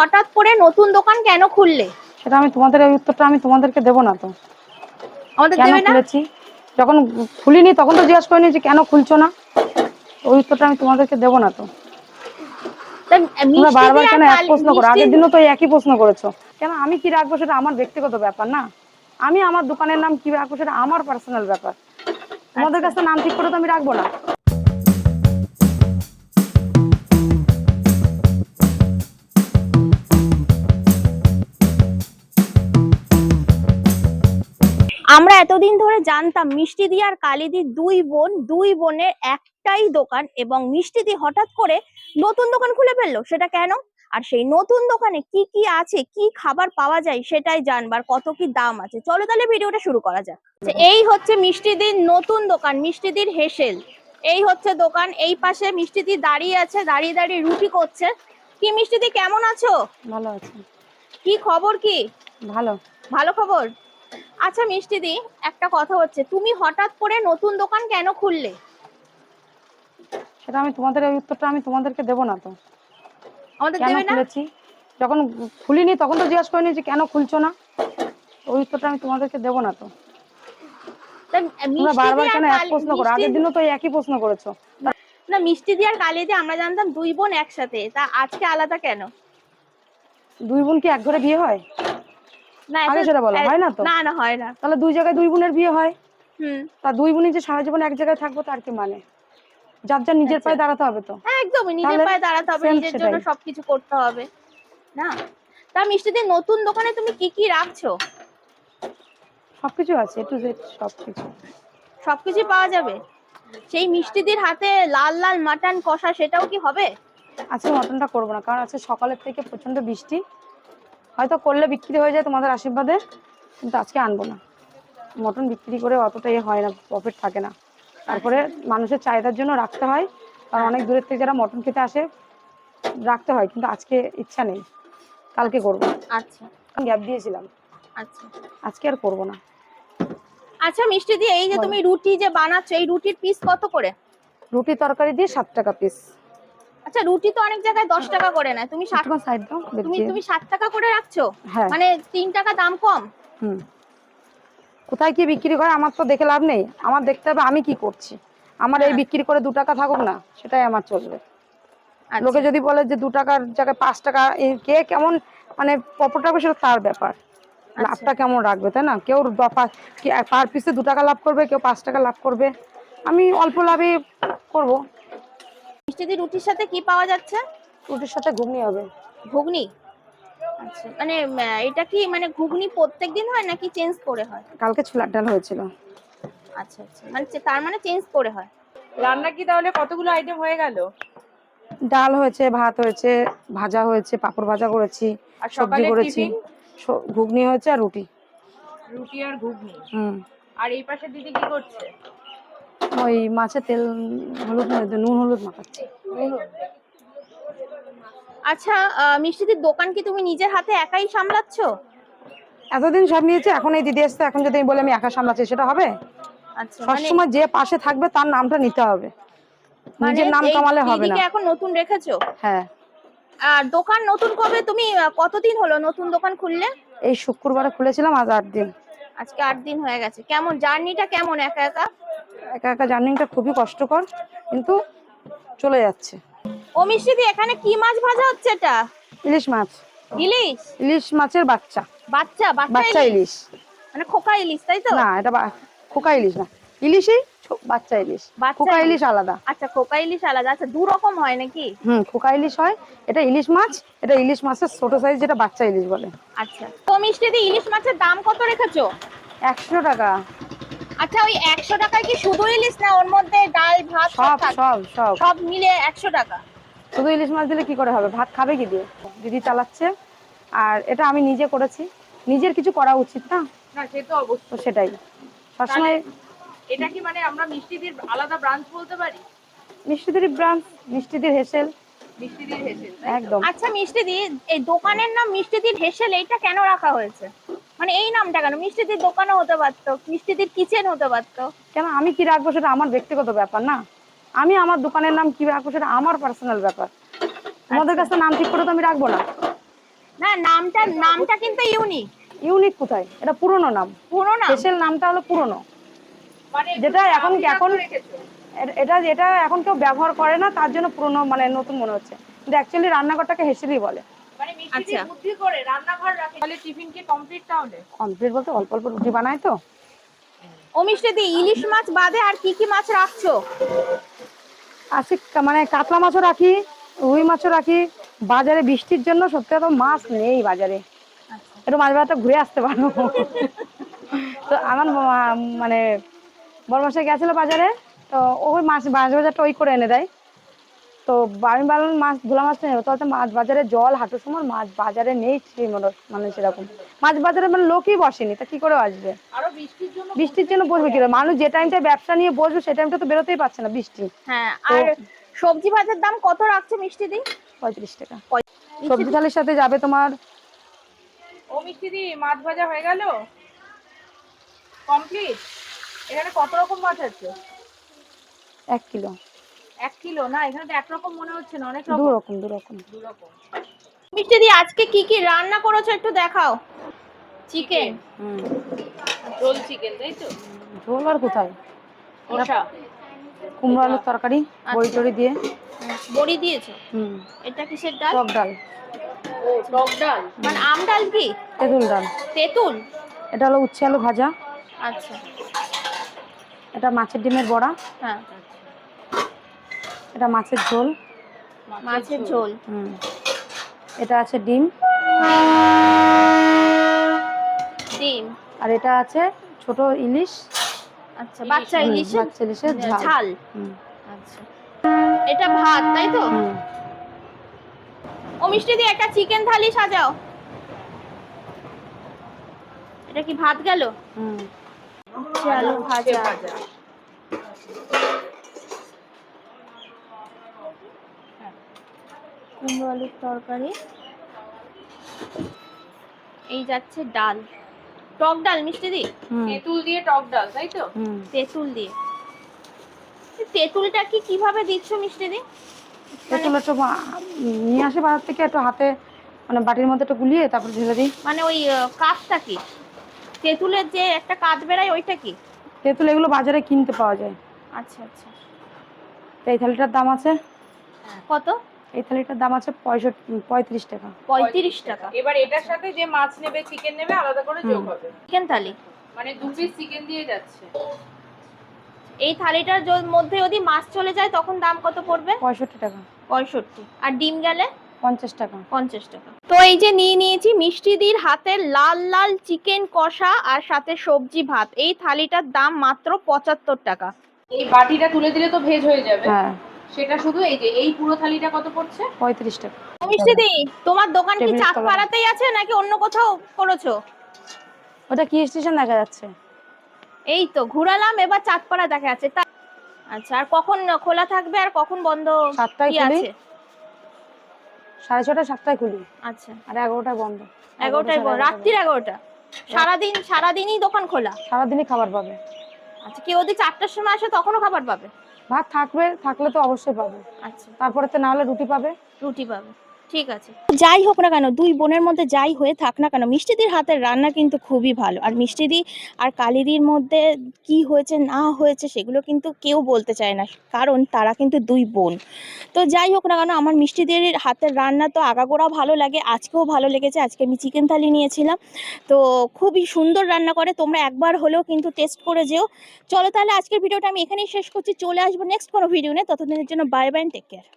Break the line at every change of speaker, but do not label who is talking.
হঠাৎ করে নতুন দোকান কেন খুললে?
সেটা আমি তোমাদের এই উত্তরটা আমি তোমাদেরকে দেবো না তো।
আমাদের
কেন
দেবে না?
খুলেছি? যখন খুলিনি তখন তো জিজ্ঞাসা করিনি যে কেন খুলছো না। ওই উত্তরটা আমি তোমাদেরকে দেবো না তো। তোমরা বারবার কেন এক প্রশ্ন করো? আগের দিনও তো একই প্রশ্ন করেছ। কেন? আমি কি রাখব সেটা আমার ব্যক্তিগত ব্যাপার না। আমি আমার দোকানের নাম কি রাখব সেটা আমার পার্সোনাল ব্যাপার। তোমাদের কাছে নাম ঠিক করে তো আমি রাখব না।
আমরা এতদিন ধরে জানতাম মিষ্টিদি আর কালিদি দুই বোন দুই বোনের একটাই দোকান এবং মিষ্টিদি হঠাৎ করে নতুন দোকান খুলে ফেলল সেটা কেন? আর সেই নতুন দোকানে কি কি আছে কি খাবার পাওয়া যায় সেটাই জানবার কত কি দাম আছে। চলো তাহলে ভিডিওটা শুরু করা যাক। এই হচ্ছে মিষ্টিদির নতুন দোকান মিষ্টিদির হেসেল। এই হচ্ছে দোকান এই পাশে মিষ্টিদি দাঁড়িয়ে আছে দাঁড়িয়ে দাঁড়িয়ে রুটি করছে। কি মিষ্টিদি কেমন আছো?
ভালো আছে।
কি খবর কি?
ভালো।
ভালো খবর? আচ্ছা মিষ্টিদি একটা কথা হচ্ছে তুমি হঠাৎ করে নতুন দোকান কেন খুললে?
সেটা আমি তোমাদের এই উত্তরটা আমি তোমাদেরকে দেবো না তো।
আমাদের
কেন
দেবে না?
খুলেছি? যখন খুলিনি তখন তো জিজ্ঞাসা করিনি যে কেন খুলছো না। ওই উত্তরটা আমি তোমাদেরকে দেবো না তো। তোমরা বারবার কেন এক প্রশ্ন করো? আগের দিনও তো একই প্রশ্ন করেছ।
না মিষ্টি দি আর কালি দি আমরা জানতাম দুই বোন একসাথে। তা আজকে আলাদা কেন?
দুই বোন কি এক ঘরে বিয়ে হয়? আগে সেটা বলো, হয় না তো?
না না হয় না।
তাহলে দুই জায়গায় দুই বোনের বিয়ে হয়?
হুম।
তা দুই বোনই যে সারা জীবন এক জায়গায় থাকব তার কি মানে? যার যার নিজের
আচ্ছা।
পায়ে দাঁড়াতে হবে তো।
হ্যাঁ একদমই নিজের পায়ে দাঁড়াতে হবে নিজের জন্য সবকিছু করতে হবে না? তা মিষ্টি দি নতুন দোকানে তুমি কি কি রাখছো?
সবকিছু আছে এ টু জেড সবকিছু।
সবকিছু পাওয়া যাবে? সেই মিষ্টিদির হাতে লাল লাল মাটন কষা সেটাও কি হবে?
আজকে মটনটা করব না কারণ আজকে সকালের থেকে প্রচণ্ড বৃষ্টি। হয়তো করলে বিক্রি হয়ে যায় তোমাদের আশীর্বাদে কিন্তু আজকে আনব না। মটন বিক্রি করে অতটা ইয়ে হয় না প্রফিট থাকে না। তারপরে মানুষের চাহিদার জন্য রাখতে হয় কারণ অনেক দূরের থেকে যারা মটন খেতে আসে রাখতে হয় কিন্তু আজকে ইচ্ছা নেই। কালকে করব।
আচ্ছা।
গ্যাপ দিয়েছিলাম।
আচ্ছা।
আজকে আর করব না।
আচ্ছা মিষ্টি দিয়ে এই যে তুমি রুটি যে বানাচ্ছো এই রুটির পিস কত করে?
রুটি তরকারি দিয়ে সাত টাকা পিস
আচ্ছা রুটি তো অনেক জায়গায় দশ টাকা করে নেয়। তুমি ষাট তুমি তুমি ষাট টাকা করে রাখছো?
হ্যাঁ।
মানে তিন টাকা দাম কম?
হুম। কোথায় কি বিক্রি করে আমার তো দেখে লাভ নেই। আমার দেখতে হবে আমি কি করছি। আমার এই
হ্যাঁ।
বিক্রি করে দু টাকা থাকুক না সেটাই আমার চলবে।
আচ্ছা,
লোকে যদি বলে যে দু টাকার জায়গায় পাঁচ টাকা কে কেমন মানে প্রফিট রাখবে সেটা তার ব্যাপার।
আচ্ছা।
লাভটা কেমন রাখবে তাই না? কেউ পার পিসে দু টাকা লাভ করবে কেউ পাঁচ টাকা লাভ করবে। আমি অল্প লাভে করব।
মিষ্টি দি রুটির সাথে কি পাওয়া যাচ্ছে?
রুটির সাথে ঘুগনি হবে।
ঘুগনি? আচ্ছা মানে এটা কি মানে ঘুগনি প্রত্যেক দিন হয় নাকি চেঞ্জ করে হয়?
কালকে ছোলার ডাল হয়েছিল।
আচ্ছা আচ্ছা মানে তার মানে চেঞ্জ করে হয়।
রান্না কি তাহলে কতগুলো আইটেম হয়ে গেল?
ডাল হয়েছে ভাত হয়েছে ভাজা হয়েছে পাঁপড় ভাজা করেছি
আর
সবজি করেছি। ঘুগনি হয়েছে আর রুটি।
রুটি আর ঘুগনি।
হুম।
আর এই পাশে দিদি কি করছে?
ওই মাছের তেল হলুদ নুন হলুদ মাখাচ্ছে।
আচ্ছা মিষ্টিদির দোকান কি তুমি নিজের হাতে একাই সামলাচ্ছো?
এতদিন সব নিয়েছে এখন এই দিদি আসতে এখন যদি আমি বলি আমি একা সামলাচ্ছি সেটা হবে?
আচ্ছা মানে
সবসময় যে পাশে থাকবে তার নামটা নিতে হবে। নিজের নাম কামালে হবে না।
এখন নতুন রেখেছো?
হ্যাঁ।
আর দোকান নতুন কবে? তুমি কতদিন হলো নতুন দোকান খুললে?
এই শুক্রবারে খুলেছিলাম আজ আট দিন।
আজকে আট দিন হয়ে গেছে। কেমন? জার্নিটা কেমন একা একা?
একা একা জার্নিংটা খুবই কষ্টকর কিন্তু চলে যাচ্ছে।
ও মিষ্টিদি এখানে কি মাছ ভাজা হচ্ছে এটা?
ইলিশ মাছ।
ইলিশ?
ইলিশ মাছের বাচ্চা।
বাচ্চা বাচ্চা ইলিশ? মানে খোকা ইলিশ তাই তো?
না এটা খোকা ইলিশ না। ইলিশই বাচ্চা ইলিশ। খোকা
ইলিশ।
ইলিশ আলাদা।
আচ্ছা খোকা ইলিশ আলাদা। আচ্ছা দু রকম হয় নাকি?
হুম খোকা ইলিশ হয়। এটা ইলিশ মাছ এটা ইলিশ মাছের ছোট সাইজ যেটা বাচ্চা ইলিশ বলে।
আচ্ছা। তো মিষ্টিদি ইলিশ মাছের দাম কত রেখেছো?
একশো টাকা।
আচ্ছা ওই একশো টাকায় কি শুধু ইলিশ না ওর মধ্যে ডাল ভাত সব
সব সব সব।
মিলে একশো টাকা।
শুধু ইলিশ মাছ দিলে কি করে হবে? ভাত খাবে কি দিয়ে? দিদি চালাচ্ছে। আর এটা আমি নিজে করেছি। নিজের কিছু করা উচিত না?
না সে তো অবশ্যই।
সেটাই। সবসময়
এটা কি মানে আমরা মিষ্টিদির আলাদা ব্রাঞ্চ বলতে পারি?
মিষ্টিদের ব্রাঞ্চ মিষ্টিদের হেসেল।
মিষ্টিদির হেসেল
একদম।
আচ্ছা মিষ্টিদি এই দোকানের নাম মিষ্টিদির হেসেল এইটা কেন রাখা হয়েছে? মানে এই নামটা কেন? মিষ্টিদির দোকানও হতে পারতো মিষ্টিদির কিচেন হতে পারতো।
কেন? আমি কি রাখব সেটা আমার ব্যক্তিগত ব্যাপার না? আমি আমার দোকানের নাম কি রাখব সেটা আমার পার্সোনাল ব্যাপার। তোমাদের কাছে নাম ঠিক করে তো আমি রাখব না?
না নামটা নামটা কিন্তু ইউনিক
ইউনিক কোথায়? এটা পুরনো নাম।
পুরো না
স্পেশাল নামটা হলো পুরনো।
মানে
যেটা এখন
নাম
এখন। এটা যেটা এখন কেউ ব্যবহার করে না তার জন্য পুরনো মানে নতুন মনে হচ্ছে। কিন্তু অ্যাকচুয়ালি রান্নাঘরটাকে হেসেলি বলে।
মানে মিষ্টি
আচ্ছা।
বুদ্ধি করে রান্নাঘর রাখে। তাহলে টিফিন কি কমপ্লিট তাহলে?
কমপ্লিট বলতে অল্প অল্প রুটি বানায় তো।
ও ইলিশ মাছ বাদে আর কি কি মাছ রাখছো?
আছে মানে কাতলা মাছও রাখি রুই মাছও রাখি। বাজারে বৃষ্টির জন্য সত্যি কথা মাছ নেই বাজারে। একটু মাছ বাজারটা ঘুরে আসতে পারো। তো আমার মানে বড় মাসে গেছিল বাজারে তো ওই মাছ মাছ বাজারটা ওই করে এনে দেয়। তো আমি বললাম মাছ ধুলা মাছ নেই। তো মাছ বাজারে জল হাঁটু সময় মাছ বাজারে নেই মনে- সেরকম। মাছ বাজারে মানে লোকই বসেনি তা কি করে আসবে?
বৃষ্টির জন্য
বসবে কি করে? মানুষ যে টাইমটা ব্যবসা নিয়ে বসবে সেই টাইমটা তো বেরোতেই পারছে না বৃষ্টি।
হ্যাঁ আর সবজি ভাজার দাম কত রাখছে মিষ্টি দি?
পঁয়ত্রিশ টাকা। সবজি থালির সাথে যাবে তোমার?
ও মিষ্টি দি মাছ ভাজা হয়ে গেল? কমপ্লিট? এখানে কত রকম মাছ আছে?
এক কিলো।
এক কিলো? না এখানে তো একরকম মনে হচ্ছে না অনেক
দু
রকম।
দু রকম
দু রকম
মিষ্টি দি আজকে কি কি রান্না করেছ একটু দেখাও? চিকেন।
হুম।
রোল চিকেন তাই তো?
ঝোল আর কোথায়?
কষা।
কুমড়ো আলুর তরকারি বড়ি টড়ি দিয়ে।
বড়ি দিয়েছ?
হুম।
এটা কিসের ডাল?
টক ডাল।
ও টক ডাল।
মানে আম ডাল কি?
তেঁতুল ডাল।
তেঁতুল?
এটা হলো উচ্ছে আলু ভাজা।
আচ্ছা।
এটা মাছের ডিমের বড়া।
হ্যাঁ।
এটা মাছের ঝোল।
মাছের ঝোল।
হুম। এটা আছে ডিম।
ডিম।
আর এটা আছে ছোট ইলিশ।
আচ্ছা বাচ্চা ইলিশ
বাচ্চা ইলিশের ঝাল।
ঝাল।
হুম।
আচ্ছা। এটা ভাত তাই তো? ও মিষ্টি দি একটা চিকেন থালি সাজাও। এটা কি ভাত গেল?
হুম।
আলু ভাজা। কুমড়ো আলুর তরকারি। এই যাচ্ছে ডাল। টক ডাল মিষ্টি দি?
তেঁতুল দিয়ে টক ডাল তাই তো?
তেঁতুল দিয়ে। তেঁতুলটা কি কীভাবে দিচ্ছ মিষ্টি দি?
তেঁতুল একটু নিয়ে আসে বাজার থেকে একটু হাতে মানে বাটির মধ্যে একটু গুলিয়ে তারপর ঢেলে দিই।
মানে ওই কি? তেঁতুলের যে একটা ওইটা কি?
তেঁতুল এগুলো বাজারে কিনতে পাওয়া যায়।
আচ্ছা আচ্ছা।
তো এই থালিটার দাম আছে?
কত?
এই থালিটার দাম আছে পঁয়ষট্টি পঁয়ত্রিশ টাকা।
পঁয়ত্রিশ টাকা।
এবার এটার সাথে যে মাছ নেবে চিকেন নেবে আলাদা করে যোগ হবে।
চিকেন থালি।
মানে দু পিস চিকেন দিয়ে যাচ্ছে।
এই থালিটার মধ্যে যদি মাছ চলে যায় তখন দাম কত পড়বে?
পঁয়ষট্টি টাকা।
পঁয়ষট্টি। আর ডিম গেলে?
পঞ্চাশ টাকা।
পঞ্চাশ টাকা। তো এই যে নিয়ে নিয়েছি মিষ্টিদির হাতে লাল লাল চিকেন কষা আর সাথে সবজি ভাত। এই থালিটার দাম মাত্র পঁচাত্তর টাকা।
এই বাটিটা তুলে দিলে তো ভেজ হয়ে যাবে।
হ্যাঁ।
সেটা শুধু এই যে এই পুরো থালিটা কত পড়ছে?
পঁয়ত্রিশ টাকা
মিষ্টিদি তোমার দোকান কি চাঁদপাড়াতেই আছে নাকি অন্য কোথাও করেছ?
ওটা কি স্টেশন দেখা যাচ্ছে?
এই তো ঘুরালাম এবার চাঁদপাড়া দেখা যাচ্ছে। তা আচ্ছা আর কখন খোলা থাকবে আর কখন বন্ধ
সাতটায়
কি
খুলি।
আছে?
সাড়ে ছটা সাতটায় খুলি।
আচ্ছা।
আর এগারোটায় বন্ধ।
এগারোটায় বন্ধ।
এগারোটায়
রাত্রির এগারোটা। সারাদিন সারাদিনই দোকান খোলা?
সারাদিনই খাবার পাবে।
আচ্ছা কেউ যদি চারটার সময় আসে তখনও খাবার পাবে?
ভাত থাকবে থাকলে তো অবশ্যই পাবে।
আচ্ছা।
তারপরে তো না হলে রুটি পাবে।
রুটি পাবে। ঠিক আছে। যাই হোক না কেন দুই বোনের মধ্যে যাই হয়ে থাক না কেন মিষ্টিদির হাতের রান্না কিন্তু খুবই ভালো। আর মিষ্টিদি আর কালিদির মধ্যে কি হয়েছে না হয়েছে সেগুলো কিন্তু কেউ বলতে চায় না। কারণ তারা কিন্তু দুই বোন। তো যাই হোক না কেন, আমার মিষ্টিদের হাতের রান্না তো আগাগোড়া ভালো লাগে, আজকেও ভালো লেগেছে, আজকে আমি চিকেন থালি নিয়েছিলাম। তো খুবই সুন্দর রান্না করে, তোমরা একবার হলেও কিন্তু টেস্ট করে যেও। চলো তাহলে আজকের ভিডিওটা আমি এখানেই শেষ করছি, চলে আসব নেক্সট কোনো ভিডিও নিয়ে, ততদিনের জন্য বাই বাই টেক কেয়ার